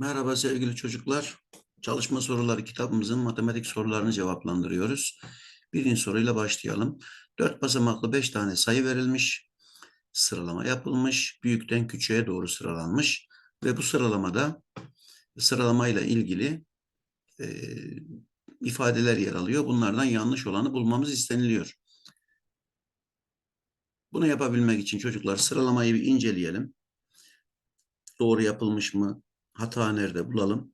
Merhaba sevgili çocuklar. Çalışma soruları kitabımızın matematik sorularını cevaplandırıyoruz. Birinci soruyla başlayalım. Dört basamaklı beş tane sayı verilmiş. Sıralama yapılmış. Büyükten küçüğe doğru sıralanmış. Ve bu sıralamada sıralamayla ilgili e, ifadeler yer alıyor. Bunlardan yanlış olanı bulmamız isteniliyor. Bunu yapabilmek için çocuklar sıralamayı bir inceleyelim. Doğru yapılmış mı? Hata nerede bulalım?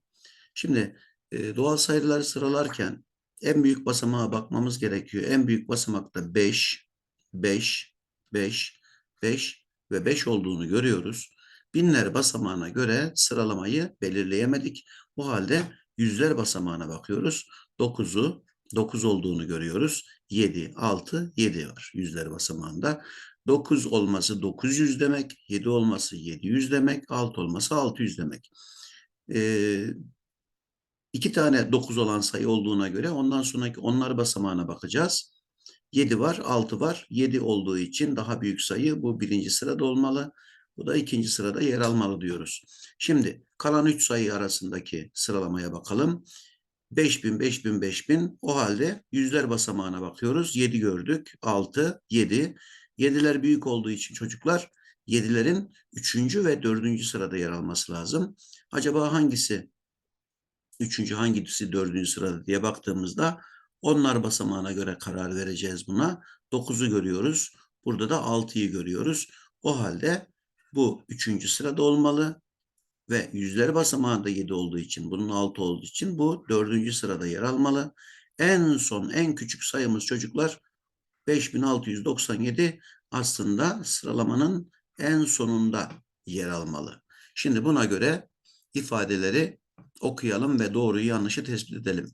Şimdi e, doğal sayıları sıralarken en büyük basamağa bakmamız gerekiyor. En büyük basamakta 5, 5, 5, 5 ve 5 olduğunu görüyoruz. Binler basamağına göre sıralamayı belirleyemedik. Bu halde yüzler basamağına bakıyoruz. 9'u 9 olduğunu görüyoruz. 7, 6, 7 var yüzler basamağında. 9 olması 900 demek, 7 olması 700 demek, 6 olması 600 demek. Ee, iki tane 9 olan sayı olduğuna göre ondan sonraki onlar basamağına bakacağız. 7 var, 6 var. 7 olduğu için daha büyük sayı bu birinci sırada olmalı. Bu da ikinci sırada yer almalı diyoruz. Şimdi kalan 3 sayı arasındaki sıralamaya bakalım. 5000, 5000, 5000. O halde yüzler basamağına bakıyoruz. 7 gördük. 6, 7. 7'ler büyük olduğu için çocuklar 7'lerin 3. ve 4. sırada yer alması lazım. Acaba hangisi 3. hangisi 4. sırada diye baktığımızda onlar basamağına göre karar vereceğiz buna. 9'u görüyoruz. Burada da 6'yı görüyoruz. O halde bu 3. sırada olmalı ve yüzler basamağında 7 olduğu için bunun 6 olduğu için bu 4. sırada yer almalı. En son en küçük sayımız çocuklar 5697 aslında sıralamanın en sonunda yer almalı. Şimdi buna göre ifadeleri okuyalım ve doğruyu yanlışı tespit edelim.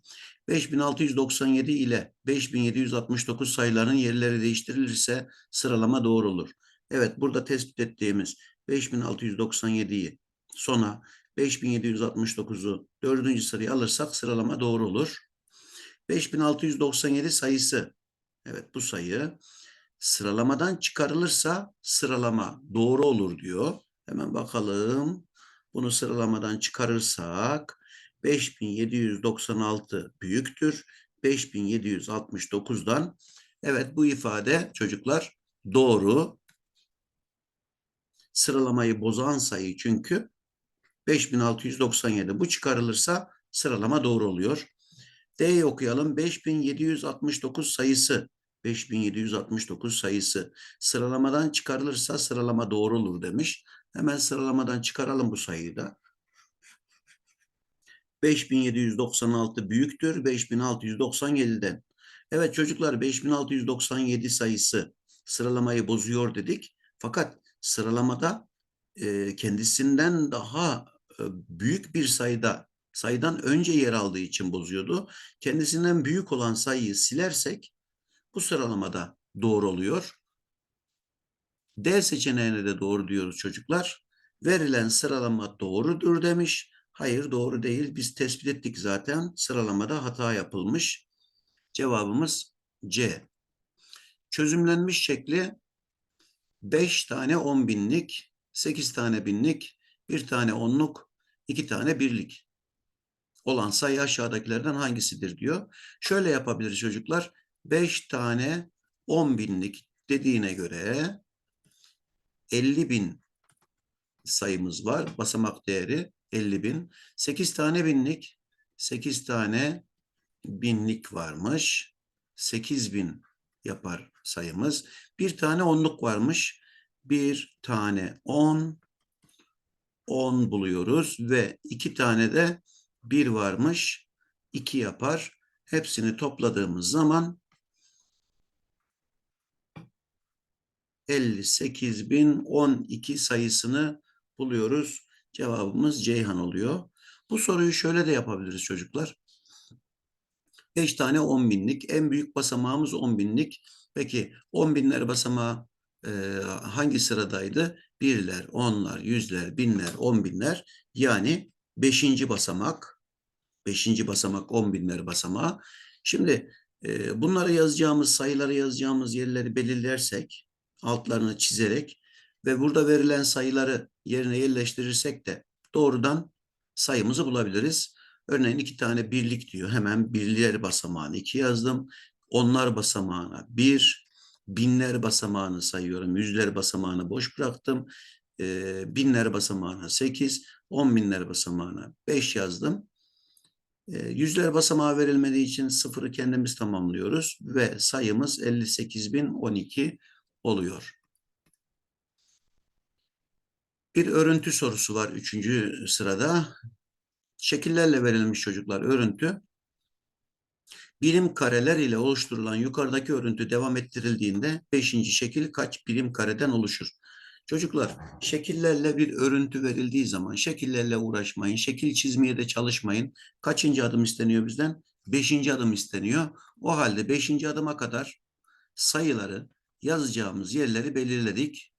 5697 ile 5769 sayıların yerleri değiştirilirse sıralama doğru olur. Evet burada tespit ettiğimiz 5697'yi sona 5769'u dördüncü sıraya alırsak sıralama doğru olur. 5697 sayısı evet bu sayı sıralamadan çıkarılırsa sıralama doğru olur diyor. Hemen bakalım. Bunu sıralamadan çıkarırsak 5796 büyüktür. 5769'dan evet bu ifade çocuklar doğru. Sıralamayı bozan sayı çünkü 5697 bu çıkarılırsa sıralama doğru oluyor. D'yi okuyalım. 5769 sayısı 5769 sayısı sıralamadan çıkarılırsa sıralama doğru olur demiş. Hemen sıralamadan çıkaralım bu sayıyı da. 5796 büyüktür 5697'den. Evet çocuklar 5697 sayısı sıralamayı bozuyor dedik. Fakat sıralamada e, kendisinden daha e, büyük bir sayıda sayıdan önce yer aldığı için bozuyordu. Kendisinden büyük olan sayıyı silersek bu sıralamada doğru oluyor. D seçeneğine de doğru diyoruz çocuklar. Verilen sıralama doğrudur demiş. Hayır doğru değil. Biz tespit ettik zaten. Sıralamada hata yapılmış. Cevabımız C. Çözümlenmiş şekli 5 tane 10 binlik, 8 tane binlik, 1 tane onluk, 2 tane birlik olan sayı aşağıdakilerden hangisidir diyor. Şöyle yapabiliriz çocuklar. 5 tane 10 binlik dediğine göre 50 bin sayımız var. Basamak değeri 50 bin. 8 tane binlik 8 tane binlik varmış. 8 bin yapar sayımız. Bir tane onluk varmış. Bir tane on, on buluyoruz ve iki tane de bir varmış. iki yapar. Hepsini topladığımız zaman 58.012 sayısını buluyoruz. Cevabımız Ceyhan oluyor. Bu soruyu şöyle de yapabiliriz çocuklar. 5 tane 10 binlik. En büyük basamağımız 10 binlik. Peki 10 binler basamağı e, hangi sıradaydı? Birler, onlar, yüzler, binler, on binler. Yani beşinci basamak. Beşinci basamak on binler basamağı. Şimdi e, bunları yazacağımız, sayıları yazacağımız yerleri belirlersek altlarını çizerek ve burada verilen sayıları yerine yerleştirirsek de doğrudan sayımızı bulabiliriz. Örneğin iki tane birlik diyor. Hemen birler basamağını iki yazdım. Onlar basamağına bir, binler basamağını sayıyorum. Yüzler basamağını boş bıraktım. Ee, binler basamağına sekiz, on binler basamağına beş yazdım. Ee, yüzler basamağı verilmediği için sıfırı kendimiz tamamlıyoruz ve sayımız 58.012 oluyor. Bir örüntü sorusu var üçüncü sırada. Şekillerle verilmiş çocuklar örüntü. Birim kareler ile oluşturulan yukarıdaki örüntü devam ettirildiğinde beşinci şekil kaç birim kareden oluşur? Çocuklar şekillerle bir örüntü verildiği zaman şekillerle uğraşmayın, şekil çizmeye de çalışmayın. Kaçıncı adım isteniyor bizden? Beşinci adım isteniyor. O halde beşinci adıma kadar sayıları yazacağımız yerleri belirledik.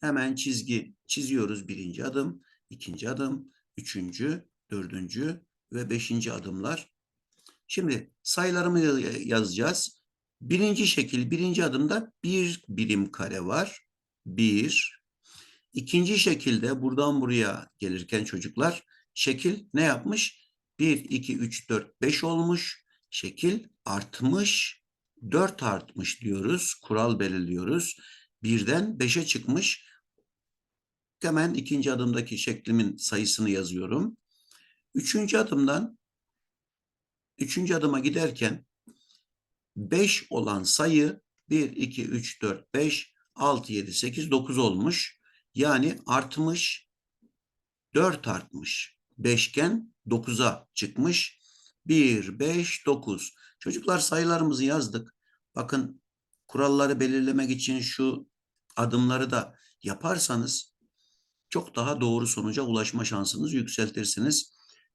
Hemen çizgi çiziyoruz birinci adım, ikinci adım, üçüncü, dördüncü ve beşinci adımlar. Şimdi sayılarımı yazacağız. Birinci şekil, birinci adımda bir birim kare var. Bir. İkinci şekilde buradan buraya gelirken çocuklar şekil ne yapmış? 1, 2, 3, 4, 5 olmuş. Şekil artmış. 4 artmış diyoruz. Kural belirliyoruz. Birden 5'e çıkmış. Hemen ikinci adımdaki şeklimin sayısını yazıyorum. Üçüncü adımdan üçüncü adıma giderken 5 olan sayı 1, 2, 3, 4, 5, 6, 7, 8, 9 olmuş. Yani artmış, 4 artmış. Beşgen 9'a çıkmış. 1, 5, 9. Çocuklar sayılarımızı yazdık. Bakın kuralları belirlemek için şu adımları da yaparsanız çok daha doğru sonuca ulaşma şansınızı yükseltirsiniz.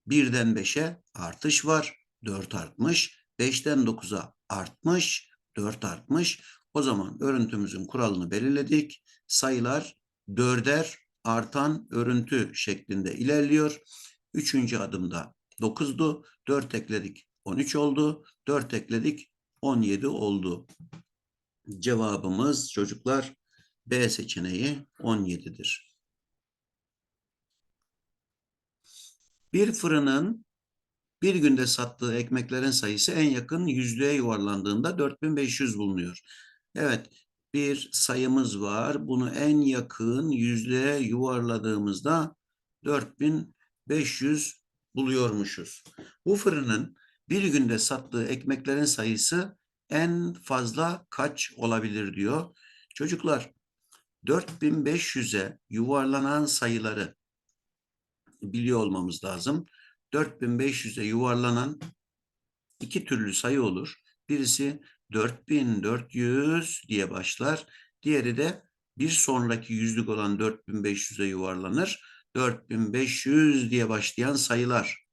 1'den 5'e artış var. 4 artmış. 5'ten 9'a artmış. 4 artmış. O zaman örüntümüzün kuralını belirledik. Sayılar dörder artan örüntü şeklinde ilerliyor. Üçüncü adımda 9'du. 4 ekledik 13 oldu. 4 ekledik 17 oldu. Cevabımız çocuklar B seçeneği 17'dir. Bir fırının bir günde sattığı ekmeklerin sayısı en yakın yüzlüğe yuvarlandığında 4500 bulunuyor. Evet bir sayımız var. Bunu en yakın yüzlüğe yuvarladığımızda 4500 buluyormuşuz. Bu fırının bir günde sattığı ekmeklerin sayısı en fazla kaç olabilir diyor. Çocuklar 4500'e yuvarlanan sayıları biliyor olmamız lazım. 4500'e yuvarlanan iki türlü sayı olur. Birisi 4400 diye başlar. Diğeri de bir sonraki yüzlük olan 4500'e yuvarlanır. 4500 diye başlayan sayılar.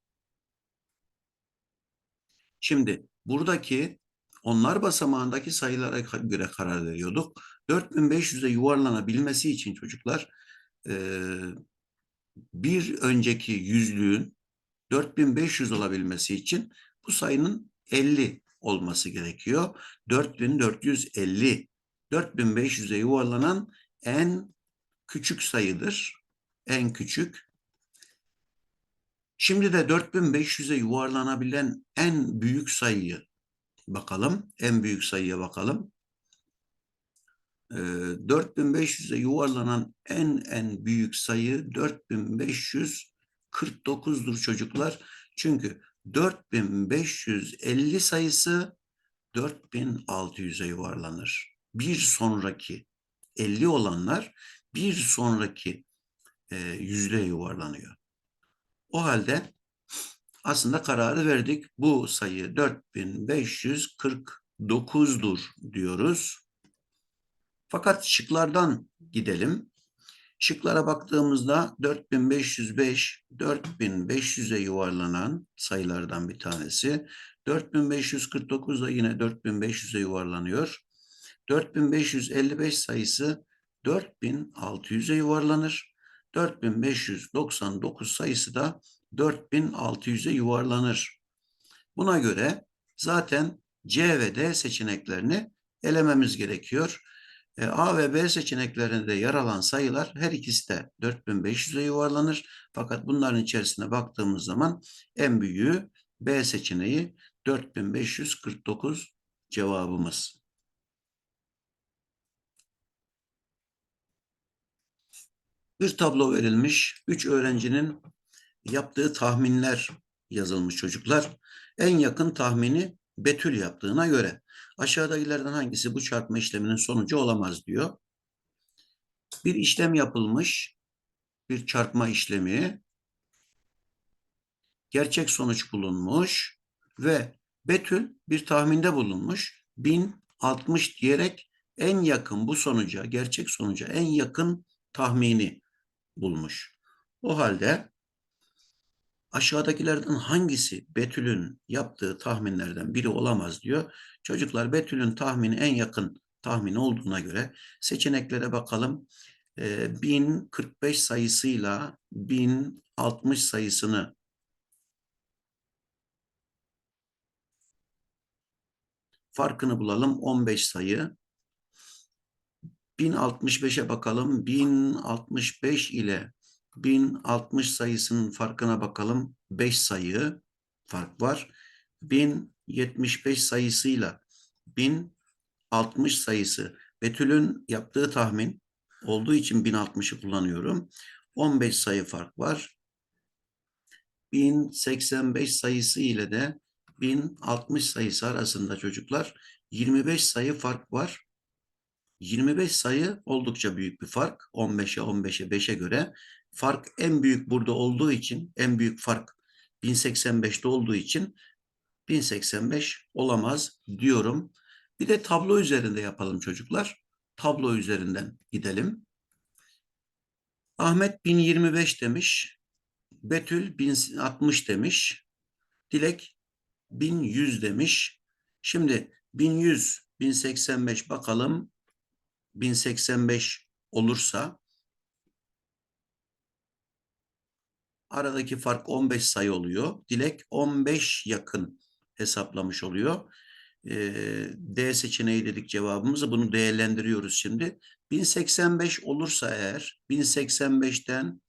Şimdi buradaki onlar basamağındaki sayılara göre karar veriyorduk. 4500'e yuvarlanabilmesi için çocuklar bir önceki yüzlüğün 4500 olabilmesi için bu sayının 50 olması gerekiyor. 4450 4500'e yuvarlanan en küçük sayıdır. En küçük. Şimdi de 4500'e yuvarlanabilen en büyük sayıyı bakalım. En büyük sayıya bakalım. 4500'e yuvarlanan en en büyük sayı 4549'dur çocuklar. Çünkü 4550 sayısı 4600'e yuvarlanır. Bir sonraki 50 olanlar bir sonraki e, yüzde yuvarlanıyor. O halde aslında kararı verdik. Bu sayı 4549'dur diyoruz. Fakat şıklardan gidelim. Şıklara baktığımızda 4505, 4500'e yuvarlanan sayılardan bir tanesi. 4549 da yine 4500'e yuvarlanıyor. 4555 sayısı 4600'e yuvarlanır. 4599 sayısı da 4600'e yuvarlanır. Buna göre zaten C ve D seçeneklerini elememiz gerekiyor. E, A ve B seçeneklerinde yer alan sayılar her ikisi de 4500'e yuvarlanır. Fakat bunların içerisine baktığımız zaman en büyüğü B seçeneği 4549 cevabımız. Bir tablo verilmiş. Üç öğrencinin yaptığı tahminler yazılmış çocuklar. En yakın tahmini Betül yaptığına göre aşağıdakilerden hangisi bu çarpma işleminin sonucu olamaz diyor. Bir işlem yapılmış, bir çarpma işlemi, gerçek sonuç bulunmuş ve Betül bir tahminde bulunmuş. 1060 diyerek en yakın bu sonuca, gerçek sonuca en yakın tahmini bulmuş. O halde aşağıdakilerden hangisi Betül'ün yaptığı tahminlerden biri olamaz diyor. Çocuklar Betül'ün tahmini en yakın tahmin olduğuna göre seçeneklere bakalım. Ee, 1045 sayısıyla 1060 sayısını farkını bulalım. 15 sayı. 1065'e bakalım. 1065 ile 1060 sayısının farkına bakalım. 5 sayı fark var. 1075 sayısıyla 1060 sayısı Betül'ün yaptığı tahmin olduğu için 1060'ı kullanıyorum. 15 sayı fark var. 1085 sayısı ile de 1060 sayısı arasında çocuklar 25 sayı fark var. 25 sayı oldukça büyük bir fark. 15'e 15'e 5'e göre. Fark en büyük burada olduğu için, en büyük fark 1085'te olduğu için 1085 olamaz diyorum. Bir de tablo üzerinde yapalım çocuklar. Tablo üzerinden gidelim. Ahmet 1025 demiş. Betül 1060 demiş. Dilek 1100 demiş. Şimdi 1100, 1085 bakalım. 1085 olursa aradaki fark 15 sayı oluyor. Dilek 15 yakın hesaplamış oluyor. Ee, D seçeneği dedik cevabımızı. Bunu değerlendiriyoruz şimdi. 1085 olursa eğer 1085'ten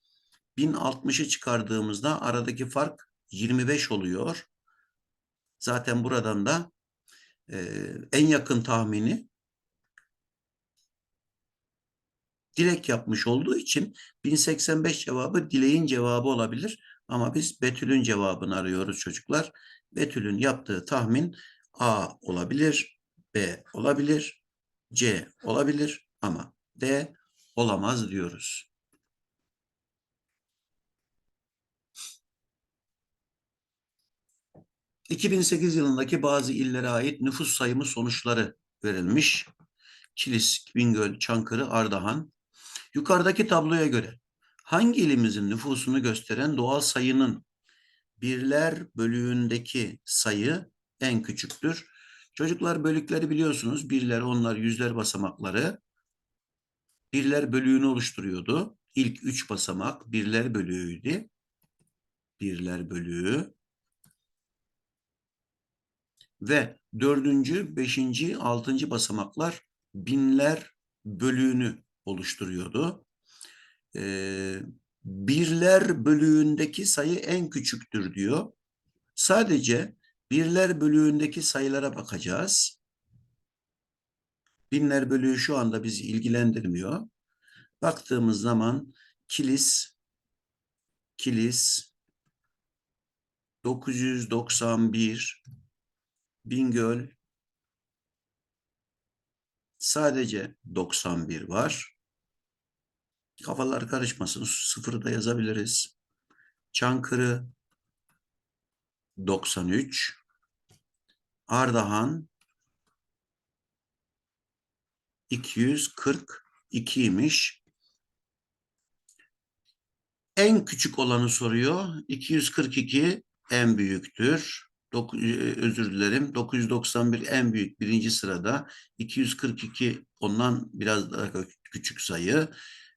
1060'ı çıkardığımızda aradaki fark 25 oluyor. Zaten buradan da e, en yakın tahmini Dilek yapmış olduğu için 1085 cevabı Dilek'in cevabı olabilir. Ama biz Betül'ün cevabını arıyoruz çocuklar. Betül'ün yaptığı tahmin A olabilir, B olabilir, C olabilir ama D olamaz diyoruz. ...2008 yılındaki bazı illere ait nüfus sayımı sonuçları verilmiş. Kilis, Bingöl, Çankırı, Ardahan, Yukarıdaki tabloya göre hangi ilimizin nüfusunu gösteren doğal sayının birler bölüğündeki sayı en küçüktür? Çocuklar bölükleri biliyorsunuz. Birler, onlar, yüzler basamakları. Birler bölüğünü oluşturuyordu. İlk üç basamak birler bölüğüydü. Birler bölüğü. Ve dördüncü, beşinci, altıncı basamaklar binler bölüğünü oluşturuyordu. Ee, birler bölüğündeki sayı en küçüktür diyor. Sadece birler bölüğündeki sayılara bakacağız. Binler bölüğü şu anda bizi ilgilendirmiyor. Baktığımız zaman kilis kilis 991 Bingöl sadece 91 var. Kafalar karışmasın. Sıfırı da yazabiliriz. Çankırı 93. Ardahan 242'ymiş. En küçük olanı soruyor. 242 en büyüktür. Dok e, özür dilerim. 991 en büyük birinci sırada. 242 ondan biraz daha küçük sayı.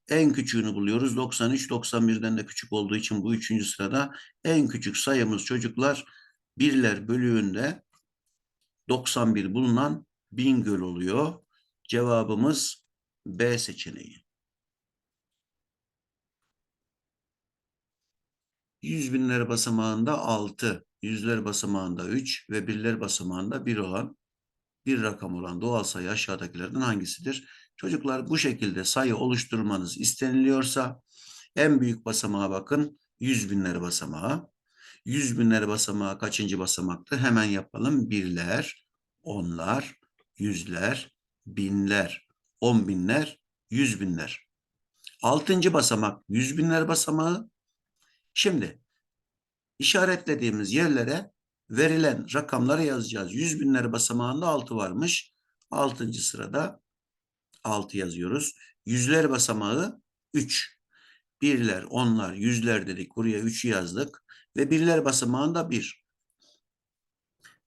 En küçüğünü buluyoruz. 93, 91'den de küçük olduğu için bu üçüncü sırada en küçük sayımız çocuklar birler bölüğünde 91 bulunan Bingöl oluyor. Cevabımız B seçeneği. Yüz binler basamağında 6, yüzler basamağında 3 ve birler basamağında 1 olan bir rakam olan doğal sayı aşağıdakilerden hangisidir? Çocuklar bu şekilde sayı oluşturmanız isteniliyorsa en büyük basamağa bakın. Yüz binler basamağı. Yüz binler basamağı kaçıncı basamaktı? Hemen yapalım. Birler, onlar, yüzler, binler, on binler, yüz binler. Altıncı basamak yüz binler basamağı. Şimdi işaretlediğimiz yerlere verilen rakamları yazacağız. Yüz binler basamağında altı varmış. Altıncı sırada altı yazıyoruz. Yüzler basamağı üç. Birler, onlar, yüzler dedik. Buraya üçü yazdık. Ve birler basamağında bir.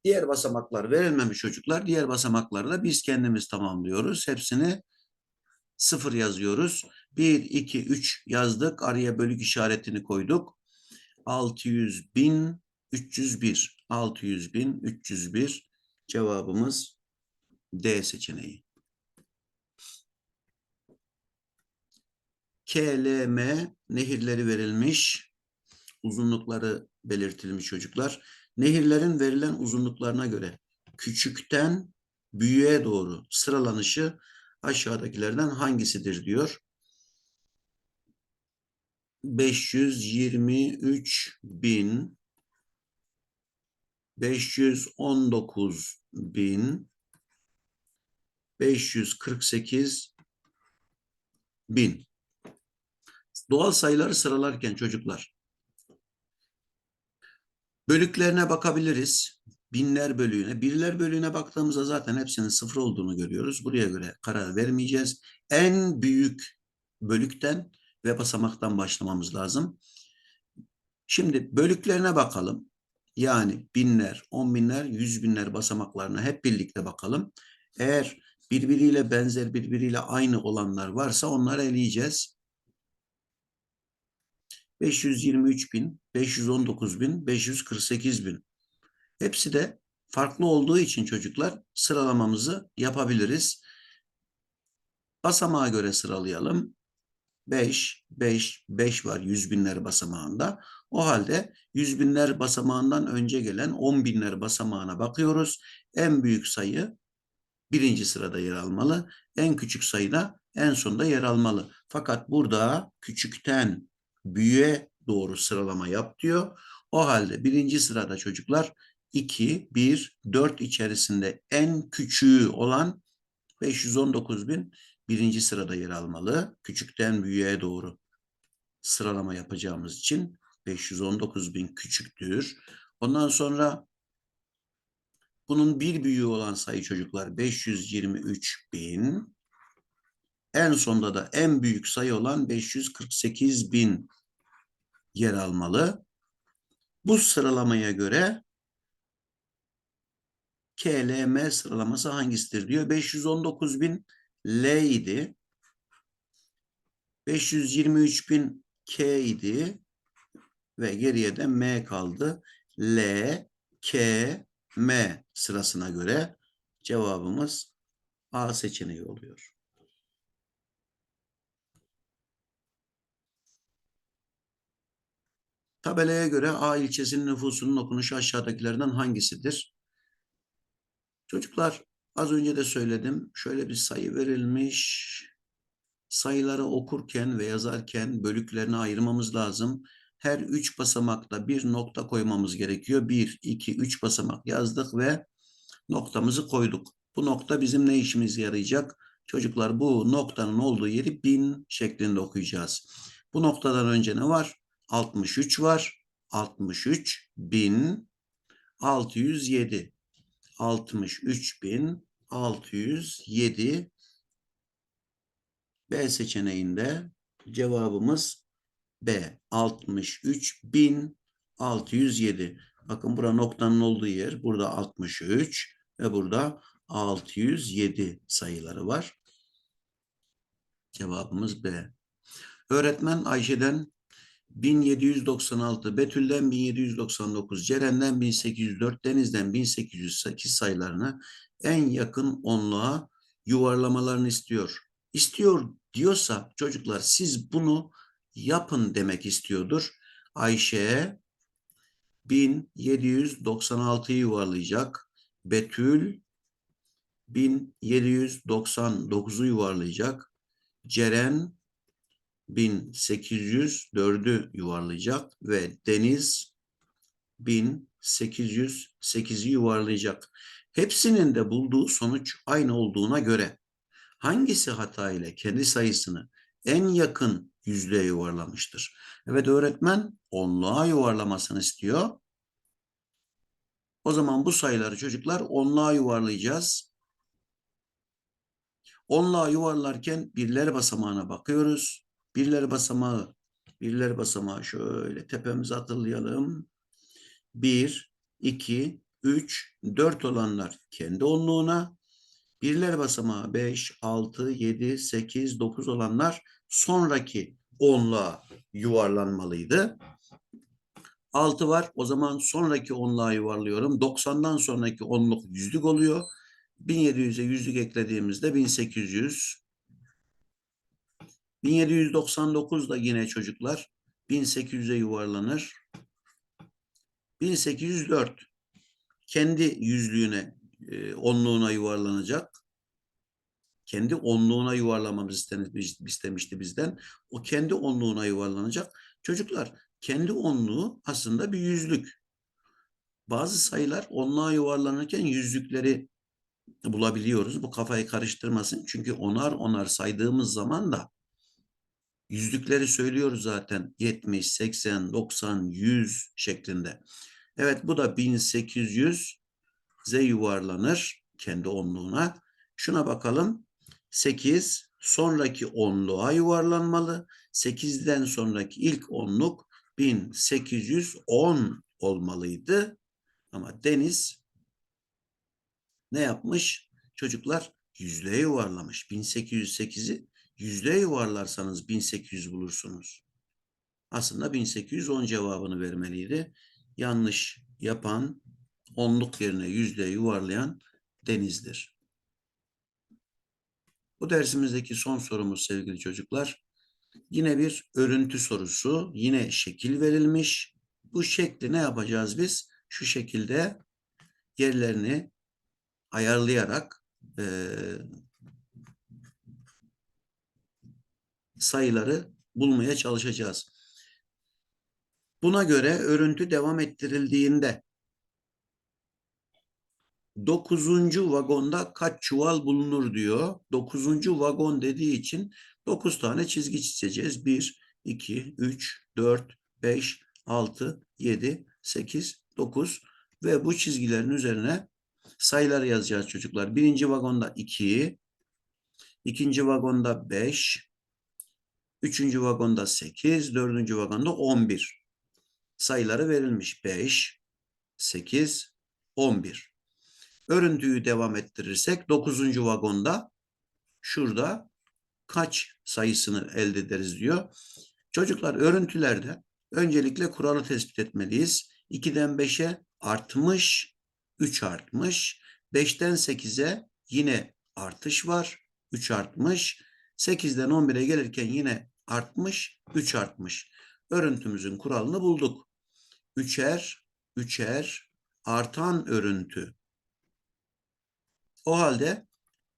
Diğer basamaklar verilmemiş çocuklar. Diğer basamakları da biz kendimiz tamamlıyoruz. Hepsini sıfır yazıyoruz. 1, 2, 3 yazdık. Araya bölük işaretini koyduk. 600 bin 301. 600 bin 301 cevabımız D seçeneği. KLM nehirleri verilmiş. Uzunlukları belirtilmiş çocuklar. Nehirlerin verilen uzunluklarına göre küçükten büyüğe doğru sıralanışı aşağıdakilerden hangisidir diyor. 523 bin 519 bin 548 bin. Doğal sayıları sıralarken çocuklar bölüklerine bakabiliriz. Binler bölüğüne, birler bölüğüne baktığımızda zaten hepsinin sıfır olduğunu görüyoruz. Buraya göre karar vermeyeceğiz. En büyük bölükten ve basamaktan başlamamız lazım. Şimdi bölüklerine bakalım. Yani binler, on binler, yüz binler basamaklarına hep birlikte bakalım. Eğer birbiriyle benzer, birbiriyle aynı olanlar varsa onları eleyeceğiz. 523 bin, 519 bin, 548 bin. Hepsi de farklı olduğu için çocuklar sıralamamızı yapabiliriz. Basamağa göre sıralayalım. 5, 5, 5 var yüz binler basamağında. O halde yüz binler basamağından önce gelen on binler basamağına bakıyoruz. En büyük sayı birinci sırada yer almalı. En küçük sayı da en sonda yer almalı. Fakat burada küçükten büyüğe doğru sıralama yap diyor. O halde birinci sırada çocuklar 2, 1, 4 içerisinde en küçüğü olan 519 bin birinci sırada yer almalı. Küçükten büyüğe doğru sıralama yapacağımız için 519 bin küçüktür. Ondan sonra bunun bir büyüğü olan sayı çocuklar 523 bin. En sonda da en büyük sayı olan 548 bin yer almalı. Bu sıralamaya göre KLM sıralaması hangisidir diyor. 519 bin L idi. 523 bin K idi. Ve geriye de M kaldı. L, K, M sırasına göre cevabımız A seçeneği oluyor. Tabelaya göre A ilçesinin nüfusunun okunuşu aşağıdakilerden hangisidir? Çocuklar az önce de söyledim. Şöyle bir sayı verilmiş. Sayıları okurken ve yazarken bölüklerine ayırmamız lazım. Her üç basamakta bir nokta koymamız gerekiyor. Bir, iki, üç basamak yazdık ve noktamızı koyduk. Bu nokta bizim ne işimize yarayacak? Çocuklar bu noktanın olduğu yeri bin şeklinde okuyacağız. Bu noktadan önce ne var? 63 var. 63 bin 607. 63 bin 607 B seçeneğinde cevabımız B. 63 bin 607. Bakın burada noktanın olduğu yer. Burada 63 ve burada 607 sayıları var. Cevabımız B. Öğretmen Ayşe'den 1796, Betül'den 1799, Ceren'den 1804, Deniz'den 1808 sayılarını en yakın onluğa yuvarlamalarını istiyor. İstiyor diyorsa çocuklar siz bunu yapın demek istiyordur. Ayşe 1796'yı yuvarlayacak. Betül 1799'u yuvarlayacak. Ceren 1804'ü yuvarlayacak ve Deniz 1808'i yuvarlayacak. Hepsinin de bulduğu sonuç aynı olduğuna göre hangisi hata ile kendi sayısını en yakın yüzlüğe yuvarlamıştır? Evet öğretmen onluğa yuvarlamasını istiyor. O zaman bu sayıları çocuklar onluğa yuvarlayacağız. Onluğa yuvarlarken birler basamağına bakıyoruz. Birler basamağı, birler basamağı şöyle tepemize hatırlayalım. 1, 2, 3, 4 olanlar kendi onluğuna, birler basamağı 5, 6, 7, 8, 9 olanlar sonraki onluğa yuvarlanmalıydı. 6 var. O zaman sonraki onluğa yuvarlıyorum. 90'dan sonraki onluk yüzlük oluyor. 1700'e yüzlük eklediğimizde 1800. 1799 da yine çocuklar 1800'e yuvarlanır. 1804 kendi yüzlüğüne, e, onluğuna yuvarlanacak. Kendi onluğuna yuvarlamamız istemiş, istemişti bizden. O kendi onluğuna yuvarlanacak. Çocuklar kendi onluğu aslında bir yüzlük. Bazı sayılar onluğa yuvarlanırken yüzlükleri bulabiliyoruz. Bu kafayı karıştırmasın. Çünkü onar onar saydığımız zaman da yüzlükleri söylüyoruz zaten. 70, 80, 90, 100 şeklinde. Evet bu da 1800 Z yuvarlanır kendi onluğuna. Şuna bakalım. 8 sonraki onluğa yuvarlanmalı. 8'den sonraki ilk onluk 1810 olmalıydı. Ama Deniz ne yapmış? Çocuklar yüzlüğe yuvarlamış. 1808'i yüzlüğe yuvarlarsanız 1800 bulursunuz. Aslında 1810 cevabını vermeliydi. Yanlış yapan onluk yerine yüzlüğe yuvarlayan Deniz'dir. Bu dersimizdeki son sorumuz sevgili çocuklar. Yine bir örüntü sorusu. Yine şekil verilmiş. Bu şekli ne yapacağız biz? Şu şekilde yerlerini ayarlayarak e, sayıları bulmaya çalışacağız. Buna göre örüntü devam ettirildiğinde dokuzuncu vagonda kaç çuval bulunur diyor. Dokuzuncu vagon dediği için dokuz tane çizgi çizeceğiz. Bir, iki, üç, dört, beş, altı, yedi, sekiz, dokuz ve bu çizgilerin üzerine sayıları yazacağız çocuklar. Birinci vagonda iki, ikinci vagonda beş, üçüncü vagonda sekiz, dördüncü vagonda on bir. Sayıları verilmiş. Beş, sekiz, on bir. Örüntüyü devam ettirirsek 9. vagonda şurada kaç sayısını elde ederiz diyor. Çocuklar örüntülerde öncelikle kuralı tespit etmeliyiz. 2'den 5'e artmış, 3 artmış. 5'ten 8'e yine artış var, 3 artmış. 8'den 11'e gelirken yine artmış, 3 artmış. Örüntümüzün kuralını bulduk. Üçer, üçer, artan örüntü o halde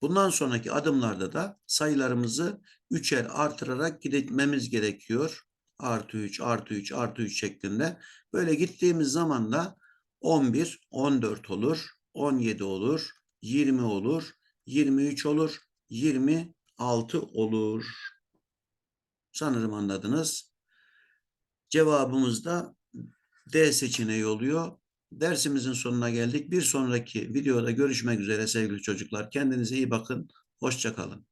bundan sonraki adımlarda da sayılarımızı üçer artırarak gitmemiz gerekiyor. Artı 3, artı 3, artı 3 şeklinde. Böyle gittiğimiz zaman da 11, 14 olur, 17 olur, 20 olur, 23 olur, 26 olur. Sanırım anladınız. Cevabımız da D seçeneği oluyor. Dersimizin sonuna geldik. Bir sonraki videoda görüşmek üzere sevgili çocuklar. Kendinize iyi bakın. Hoşçakalın.